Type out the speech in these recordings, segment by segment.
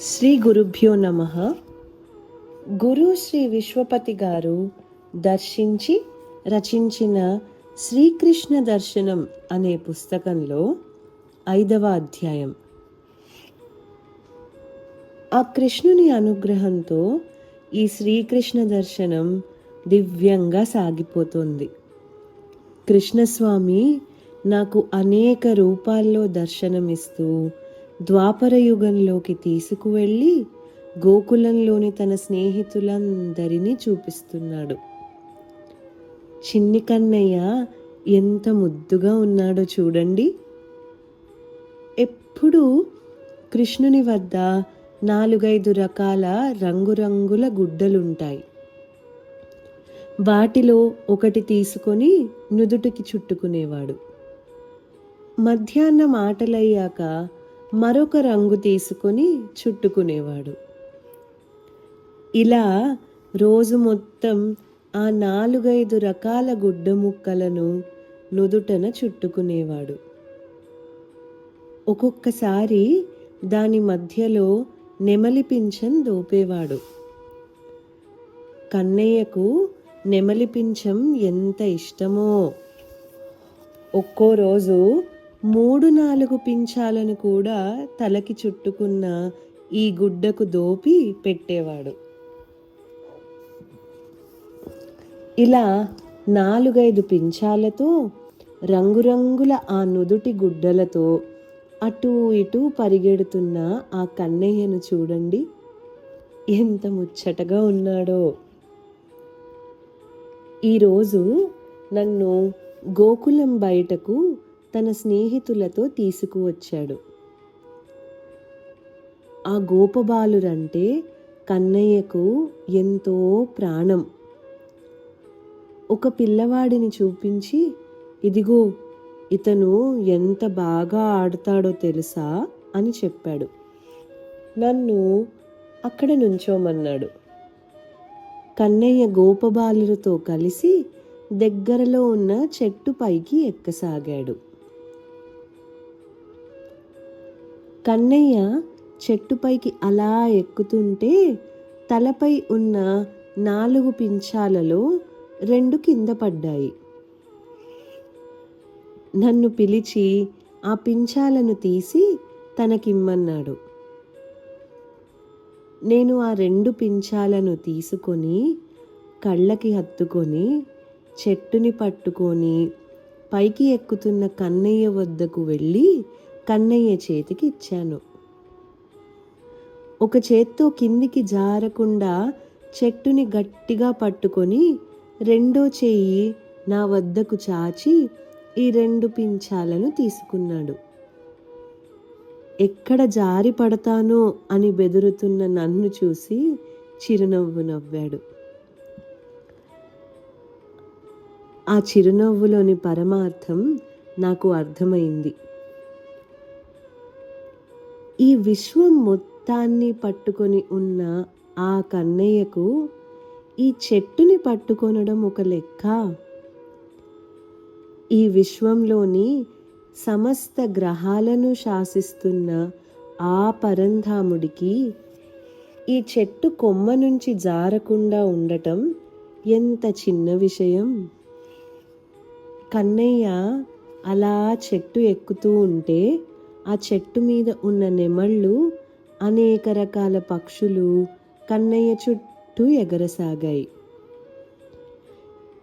శ్రీ గురుభ్యో నమ. గురు శ్రీ విశ్వపతి గారు దర్శించి రచించిన శ్రీకృష్ణ దర్శనం అనే పుస్తకంలో ఐదవ అధ్యాయం. ఆ కృష్ణుని అనుగ్రహంతో ఈ శ్రీకృష్ణ దర్శనం దివ్యంగా సాగిపోతుంది. కృష్ణస్వామి నాకు అనేక రూపాల్లో దర్శనమిస్తూ ద్వాపర యుగంలోకి తీసుకువెళ్ళి గోకులంలోని తన స్నేహితులందరినీ చూపిస్తున్నాడు. చిన్ని కన్నయ్య ఎంత ముద్దుగా ఉన్నాడో చూడండి. ఎప్పుడూ కృష్ణుని వద్ద నాలుగైదు రకాల రంగురంగుల గుడ్డలుంటాయి. వాటిలో ఒకటి తీసుకొని నుదుటికి చుట్టుకునేవాడు. మధ్యాహ్నం ఆటలయ్యాక మరొక రంగు తీసుకొని చుట్టుకునేవాడు. ఇలా రోజు మొత్తం ఆ నాలుగైదు రకాల గుడ్డ ముక్కలను నుదుటన చుట్టుకునేవాడు. ఒక్కొక్కసారి దాని మధ్యలో నెమలి పింఛం దోపేవాడు. కన్నయ్యకు నెమలి పింఛం ఎంత ఇష్టమో. ఒక్కో రోజు మూడు నాలుగు పించాలను కూడా తలకి చుట్టుకున్న ఈ గుడ్డకు దోపి పెట్టేవాడు. ఇలా నాలుగైదు పించాలతో రంగురంగుల ఆ నుదుటి గుడ్డలతో అటూ ఇటూ పరిగెడుతున్న ఆ కన్నయ్యను చూడండి. ఎంత ముచ్చటగా ఉన్నాడో. ఈరోజు నన్ను గోకులం బయటకు తన స్నేహితులతో తీసుకువచ్చాడు. ఆ గోపబాలురంటే కన్నయ్యకు ఎంతో ప్రాణం. ఒక పిల్లవాడిని చూపించి ఇదిగో ఇతను ఎంత బాగా ఆడతాడో తెలుసా? అని చెప్పాడు. నన్ను అక్కడ నుంచోమన్నాడు. కన్నయ్య గోపబాలులతో కలిసి దగ్గరలో ఉన్న చెట్టు పైకి ఎక్కసాగాడు. కన్నయ్య చెట్టుపైకి అలా ఎక్కుతుంటే తలపై ఉన్న నాలుగు పింఛాలలో రెండు కింద పడ్డాయి. నన్ను పిలిచి ఆ పింఛాలను తీసి తనకిమ్మన్నాడు. నేను ఆ రెండు పింఛాలను తీసుకొని కళ్ళకి హత్తుకొని చెట్టుని పట్టుకొని పైకి ఎక్కుతున్న కన్నయ్య వద్దకు వెళ్ళి కన్నయ్య చేతికి ఇచ్చాను. ఒక చేత్తో కిందికి జారకుండా చెట్టుని గట్టిగా పట్టుకొని రెండో చేయి నా వద్దకు చాచి ఈ రెండు పించాలను తీసుకున్నాడు. ఎక్కడ జారి పడతానో అని బెదురుతున్న నన్ను చూసి చిరునవ్వు నవ్వాడు. ఆ చిరునవ్వులోని పరమార్థం నాకు అర్థమైంది. ఈ విశ్వం మొత్తాన్ని పట్టుకొని ఉన్న ఆ కన్నయ్యకు ఈ చెట్టుని పట్టుకొనడం ఒక లెక్క. ఈ విశ్వంలోని సమస్త గ్రహాలను శాసిస్తున్న ఆ పరంధాముడికి ఈ చెట్టు కొమ్మ నుంచి జారకుండా ఉండటం ఎంత చిన్న విషయం. కన్నయ్య అలా చెట్టు ఎక్కుతూ ఉంటే ఆ చెట్టు మీద ఉన్న నెమళ్ళు అనేక రకాల పక్షులు కన్నయ్య చుట్టూ ఎగరసాగాయి.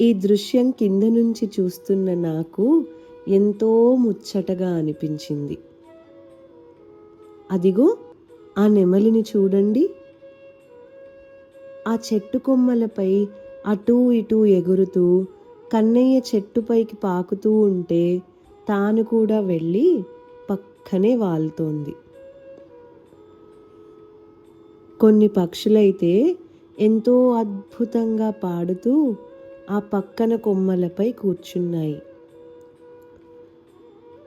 ఈ దృశ్యం కింద నుంచి చూస్తున్న నాకు ఎంతో ముచ్చటగా అనిపించింది. అదిగో ఆ నెమలిని చూడండి. ఆ చెట్టు కొమ్మలపై అటూ ఇటూ ఎగురుతూ కన్నయ్య చెట్టుపైకి పాకుతూ ఉంటే తాను కూడా వెళ్ళి పక్కనే వాలుతోంది కొన్ని పక్షులైతే ఎంతో అద్భుతంగా పాడుతూ ఆ పక్కన కొమ్మలపై కూర్చున్నాయి.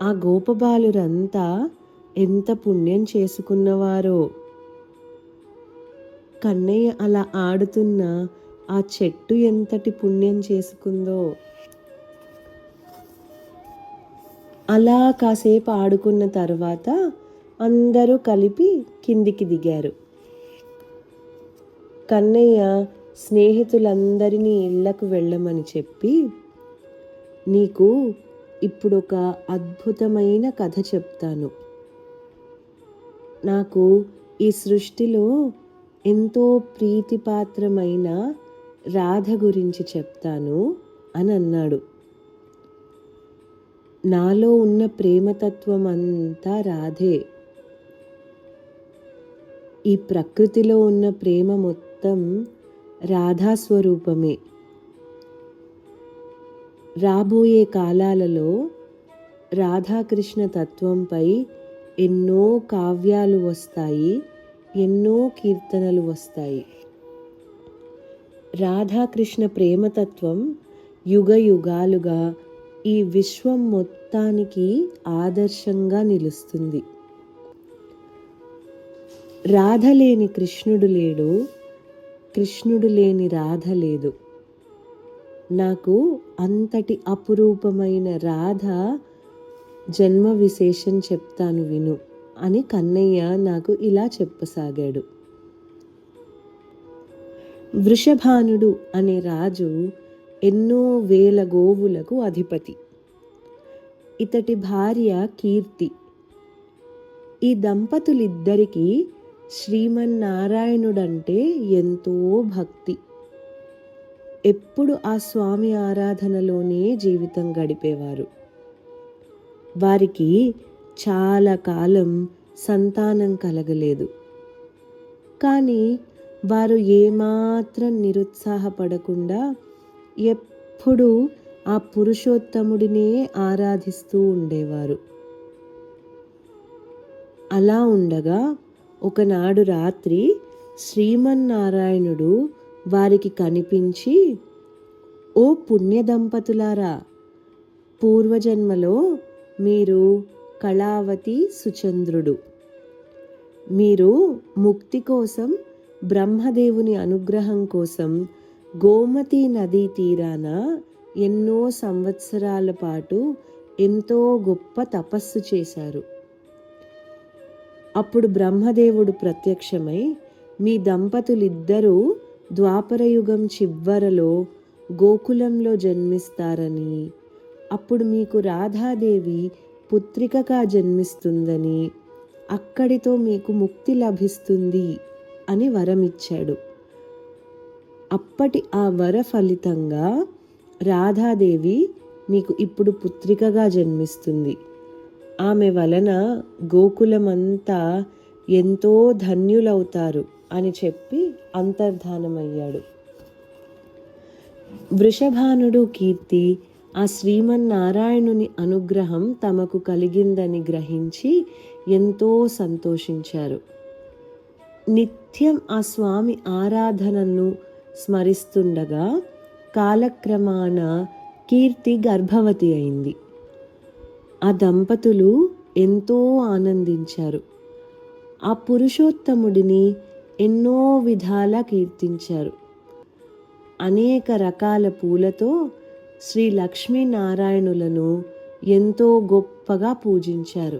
ఆ గోపబాలురంతా ఎంత పుణ్యం చేసుకున్నవారో! కన్నయ్య అలా ఆడుతున్న ఆ చెట్టు ఎంతటి పుణ్యం చేసుకుందో! అలా కాసేపు ఆడుకున్న తర్వాత అందరూ కలిపి కిందికి దిగారు. కన్నయ్య స్నేహితులందరినీ ఇళ్ళకు వెళ్ళమని చెప్పి నీకు ఇప్పుడు ఒక అద్భుతమైన కథ చెప్తాను. నాకు ఈ సృష్టిలో ఎంతో ప్రీతిపాత్రమైన రాధ గురించి చెప్తాను అని అన్నాడు. నాలో ఉన్న ప్రేమతత్వం అంతా రాధే. ఈ ప్రకృతిలో ఉన్న ప్రేమ మొత్తం రాధా స్వరూపమే రాబోయే కాలాలలో రాధాకృష్ణ తత్వంపై ఎన్నో కావ్యాలు వస్తాయి ఎన్నో కీర్తనలు వస్తాయి. రాధాకృష్ణ ప్రేమతత్వం యుగ యుగాలుగా ఈ విశ్వం మొత్తానికి ఆదర్శంగా నిలుస్తుంది. రాధ లేని కృష్ణుడు లేడు. కృష్ణుడు లేని రాధ లేదు. నాకు అంతటి అపురూపమైన రాధ జన్మ విశేషం చెప్తాను విను అని కన్నయ్య నాకు ఇలా చెప్పసాగాడు. వృషభానుడు అనే రాజు ఎన్నో వేల గోవులకు అధిపతి. ఇతటి భార్య కీర్తి. ఈ దంపతులిద్దరికీ శ్రీమన్నారాయణుడంటే ఎంతో భక్తి. ఎప్పుడు ఆ స్వామి ఆరాధనలోనే జీవితం గడిపేవారు. వారికి చాలా కాలం సంతానం కలగలేదు. కానీ వారు ఏమాత్రం నిరుత్సాహపడకుండా ఎప్పుడూ ఆ పురుషోత్తముడినే ఆరాధిస్తూ ఉండేవారు. అలా ఉండగా ఒకనాడు రాత్రి శ్రీమన్నారాయణుడు వారికి కనిపించి ఓ పుణ్య దంపతులారా పూర్వజన్మలో మీరు కళావతి సుచంద్రుడు. మీరు ముక్తి కోసం బ్రహ్మదేవుని అనుగ్రహం కోసం గోమతి నదీ తీరాన ఎన్నో సంవత్సరాల పాటు ఎంతో గొప్ప తపస్సు చేశారు. అప్పుడు బ్రహ్మదేవుడు ప్రత్యక్షమై మీ దంపతులిద్దరూ ద్వాపరయుగం చివ్వరలో గోకులంలో జన్మిస్తారని అప్పుడు మీకు రాధాదేవి పుత్రికగా జన్మిస్తుందని అక్కడితో మీకు ముక్తి లభిస్తుంది అని వరమిచ్చాడు. అప్పటి ఆ వర ఫలితంగా రాధాదేవి మీకు ఇప్పుడు పుత్రికగా జన్మిస్తుంది. ఆమె వలన గోకులమంతా ఎంతో ధన్యులవుతారు అని చెప్పి అంతర్ధానమయ్యాడు. వృషభానుడు కీర్తి ఆ శ్రీమన్నారాయణుని అనుగ్రహం తమకు కలిగిందని గ్రహించి ఎంతో సంతోషించారు. నిత్యం ఆ స్వామి ఆరాధనను స్మరిస్తుండగా కాలక్రమాన కీర్తి గర్భవతి అయింది. ఆ దంపతులు ఎంతో ఆనందించారు. ఆ పురుషోత్తముడిని ఎన్నో విధాలా కీర్తించారు. అనేక రకాల పూలతో శ్రీ లక్ష్మీనారాయణులను ఎంతో గొప్పగా పూజించారు.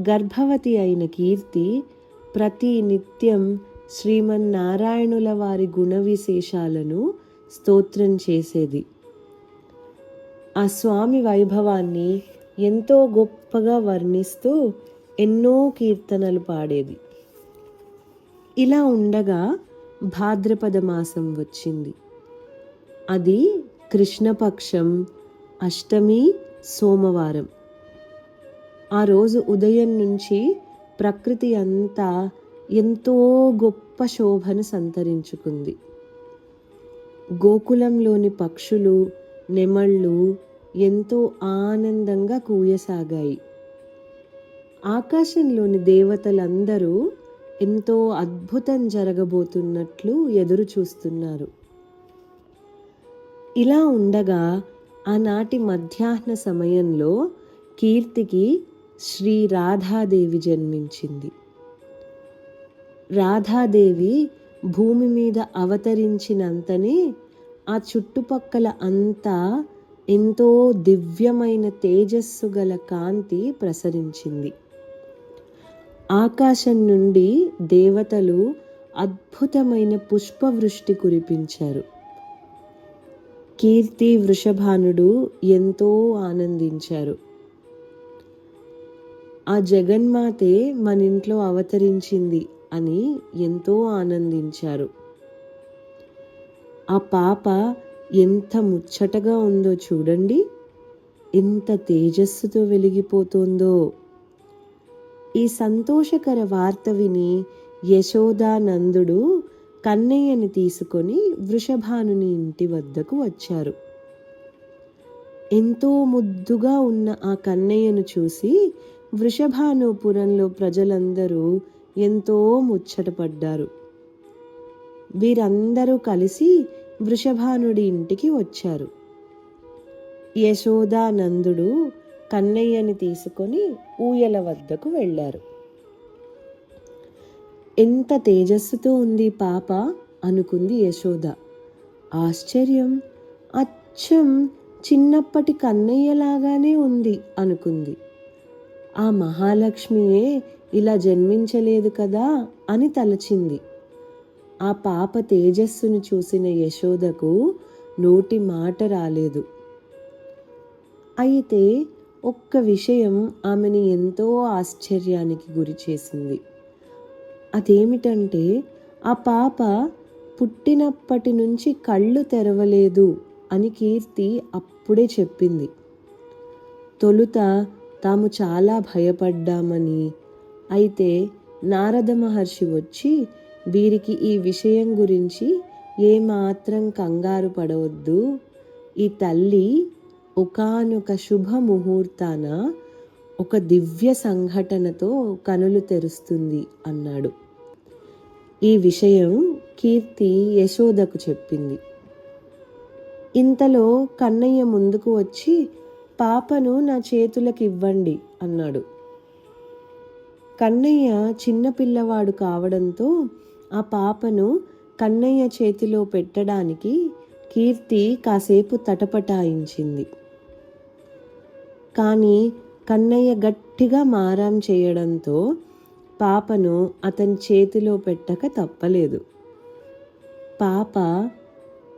గర్భవతి అయిన కీర్తి ప్రతి నిత్యం శ్రీమన్నారాయణుల వారి గుణ విశేషాలను స్తోత్రం చేసేది. ఆ స్వామి వైభవాన్ని ఎంతో గొప్పగా వర్ణిస్తూ ఎన్నో కీర్తనలు పాడేది. ఇలా ఉండగా భాద్రపద మాసం వచ్చింది. అది కృష్ణపక్షం అష్టమి సోమవారం. ఆ రోజు ఉదయం నుంచి ప్రకృతి అంతా ఎంతో గొప్ప శోభను సంతరించుకుంది. గోకులంలోని పక్షులు నెమళ్ళు ఎంతో ఆనందంగా కూయసాగాయి. ఆకాశంలోని దేవతలందరూ ఎంతో అద్భుతం జరగబోతున్నట్లు ఎదురు చూస్తున్నారు ఇలా ఉండగా ఆనాటి మధ్యాహ్న సమయంలో కీర్తికి శ్రీ రాధాదేవి జన్మించింది. రాధాదేవి భూమి మీద అవతరించినంతనే ఆ చుట్టుపక్కల అంతా ఎంతో దివ్యమైన తేజస్సు గల కాంతి ప్రసరించింది. ఆకాశం నుండి దేవతలు అద్భుతమైన పుష్పవృష్టి కురిపించారు. కీర్తి వృషభానుడు ఎంతో ఆనందించారు. ఆ జగన్మాతే మన ఇంట్లో అవతరించింది. అని ఎంతో ఆనందించారు. ఆ పాప ఎంత ముచ్చటగా ఉందో చూడండి. ఎంత తేజస్సుతో వెలిగిపోతుందో. ఈ సంతోషకర వార్త విని యశోదానందుడు కన్నయ్యని తీసుకొని వృషభానుని ఇంటి వద్దకు వచ్చారు. ఎంతో ముద్దుగా ఉన్న ఆ కన్నయ్యను చూసి వృషభానుపురంలో ప్రజలందరూ ఎంతో ముచ్చటపడ్డారు వీరందరూ కలిసి వృషభానుడి ఇంటికి వచ్చారు. యశోదానందుడు కన్నయ్యని తీసుకొని ఊయల వద్దకు వెళ్ళారు. ఎంత తేజస్సుతో ఉంది పాప అనుకుంది యశోద. ఆశ్చర్యం అచ్చం చిన్నప్పటి కన్నయ్యలాగానే ఉంది అనుకుంది. ఆ మహాలక్ష్మియే ఇలా జన్మించలేదు కదా అని తలచింది. ఆ పాప తేజస్సును చూసిన యశోదకు నోటి మాట రాలేదు. అయితే ఒక్క విషయం ఆమెని ఎంతో ఆశ్చర్యానికి గురి చేసింది. అదేమిటంటే ఆ పాప పుట్టినప్పటి నుంచి కళ్ళు తెరవలేదు అని కీర్తి అప్పుడే చెప్పింది. తొలుత తాము చాలా భయపడ్డామని అయితే నారద మహర్షి వచ్చి వీరికి ఈ విషయం గురించి ఏమాత్రం కంగారు పడవద్దు. ఈ తల్లి ఒకానొక శుభ ముహూర్తాన ఒక దివ్య సంఘటనతో కనులు తెరుస్తుంది అన్నాడు. ఈ విషయం కీర్తి యశోదకు చెప్పింది. ఇంతలో కన్నయ్య ముందుకు వచ్చి పాపను నా చేతులకు ఇవ్వండి అన్నాడు. కన్నయ్య చిన్నపిల్లవాడు కావడంతో ఆ పాపను కన్నయ్య చేతిలో పెట్టడానికి కీర్తి కాసేపు తటపటాయించింది. కానీ కన్నయ్య గట్టిగా మారాం చేయడంతో పాపను అతని చేతిలో పెట్టక తప్పలేదు. పాప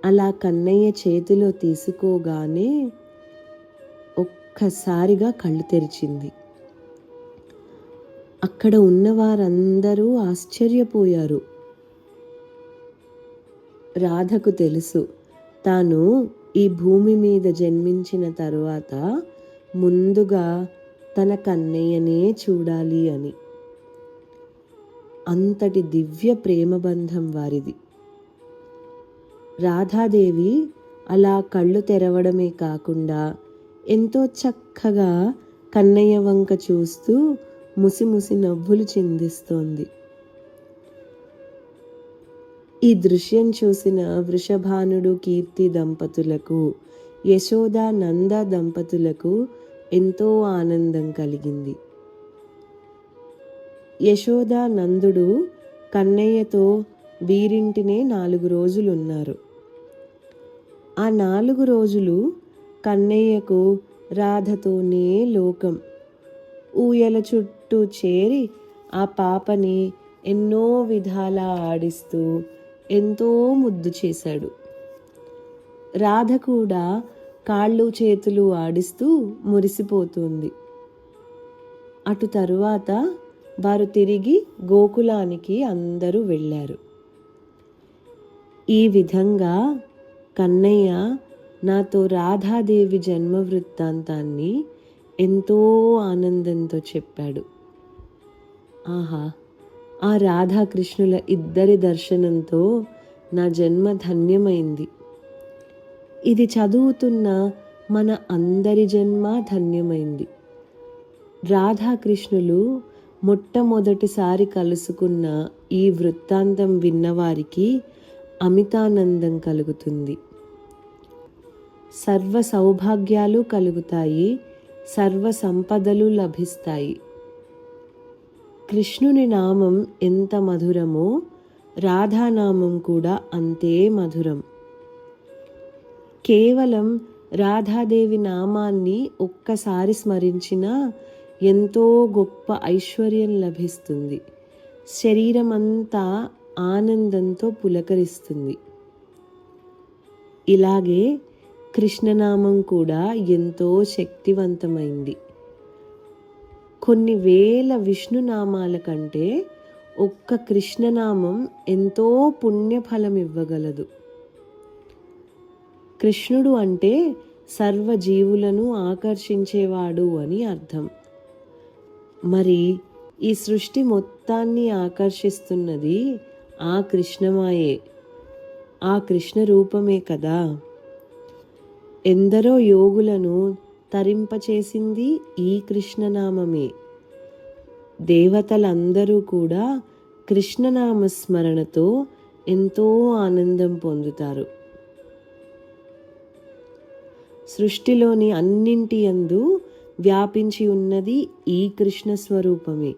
అలా కన్నయ్య చేతిలో తీసుకోగానే ఒక్కసారిగా కళ్ళు తెరిచింది. అక్కడ ఉన్న వారందరూ ఆశ్చర్యపోయారు. రాధకు తెలుసు తాను ఈ భూమి మీద జన్మించిన తరువాత ముందుగా తన కన్నయ్యనే చూడాలి అని. అంతటి దివ్య ప్రేమబంధం వారిది. రాధాదేవి అలా కళ్ళు తెరవడమే కాకుండా ఎంతో చక్కగా కన్నయ్య వంక చూస్తూ ముసిముసి నవ్వులు చిందిస్తోంది. ఈ దృశ్యం చూసిన వృషభానుడు కీర్తి దంపతులకు యశోద నంద దంపతులకు ఎంతో ఆనందం కలిగింది. యశోద నందుడు కన్నయ్యతో వీరింటినే నాలుగు రోజులున్నారు. ఆ నాలుగు రోజులు కన్నయ్యకు రాధతోనే లోకం. ఊయల చుట్టూ చేరి ఆ పాపని ఎన్నో విధాల ఆడిస్తూ ఎంతో ముద్దు చేశాడు. రాధ కూడా కాళ్ళు చేతులు ఆడిస్తూ మురిసిపోతుంది. అటు తరువాత వారు తిరిగి గోకులానికి అందరూ వెళ్ళారు. ఈ విధంగా కన్నయ్య నాతో రాధాదేవి జన్మ వృత్తాంతాన్ని ఎంతో ఆనందంతో చెప్పాడు. ఆహా ఆ రాధాకృష్ణుల ఇద్దరి దర్శనంతో నా జన్మ ధన్యమైంది. ఇది చదువుతున్న మన అందరి జన్మ ధన్యమైంది. రాధాకృష్ణులు మొట్టమొదటిసారి కలుసుకున్న ఈ వృత్తాంతం విన్నవారికి అమితానందం కలుగుతుంది. సర్వ సౌభాగ్యాలు కలుగుతాయి సర్వ సంపదలు లభిస్తాయి. కృష్ణుని నామం ఎంత మధురమో రాధానామం కూడా అంతే మధురం. కేవలం రాధాదేవి నామాన్ని ఒక్కసారి స్మరించినా ఎంతో గొప్ప ఐశ్వర్యం లభిస్తుంది. శరీరం అంతా ఆనందంతో పులకరిస్తుంది. ఇలాగే కృష్ణనామం కూడా ఎంతో శక్తివంతమైంది. కొన్ని వేల విష్ణునామాల కంటే ఒక్క కృష్ణనామం ఎంతో పుణ్యఫలం ఇవ్వగలదు. కృష్ణుడు అంటే సర్వ జీవులను ఆకర్షించేవాడు అని అర్థం. మరి ఈ సృష్టి మొత్తాన్ని ఆకర్షిస్తున్నది ఆ కృష్ణమాయే ఆ కృష్ణ రూపమే కదా. ఎందరో యోగులను తరింపచేసింది ఈ కృష్ణనామమే. దేవతలందరూ కూడా కృష్ణనామ స్మరణతో ఎంతో ఆనందం పొందుతారు. సృష్టిలోని అన్నింటి యందు వ్యాపించి ఉన్నది ఈ కృష్ణ స్వరూపమే.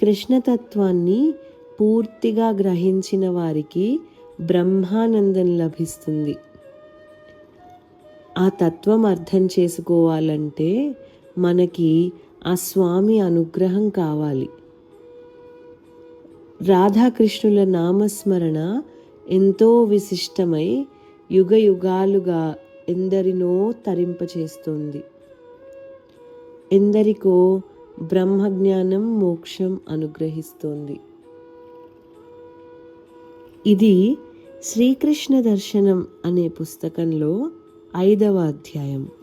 కృష్ణతత్వాన్ని పూర్తిగా గ్రహించిన వారికి బ్రహ్మానందం లభిస్తుంది. ఆ తత్వం అర్థం చేసుకోవాలంటే మనకి ఆ స్వామి అనుగ్రహం కావాలి. రాధాకృష్ణుల నామస్మరణ ఎంతో విశిష్టమై యుగ యుగాలుగా ఎందరినో తరింపచేస్తోంది. ఎందరికో బ్రహ్మజ్ఞానం మోక్షం అనుగ్రహిస్తోంది. ఇది శ్రీకృష్ణ దర్శనం అనే పుస్తకంలో ఐదవ అధ్యాయం.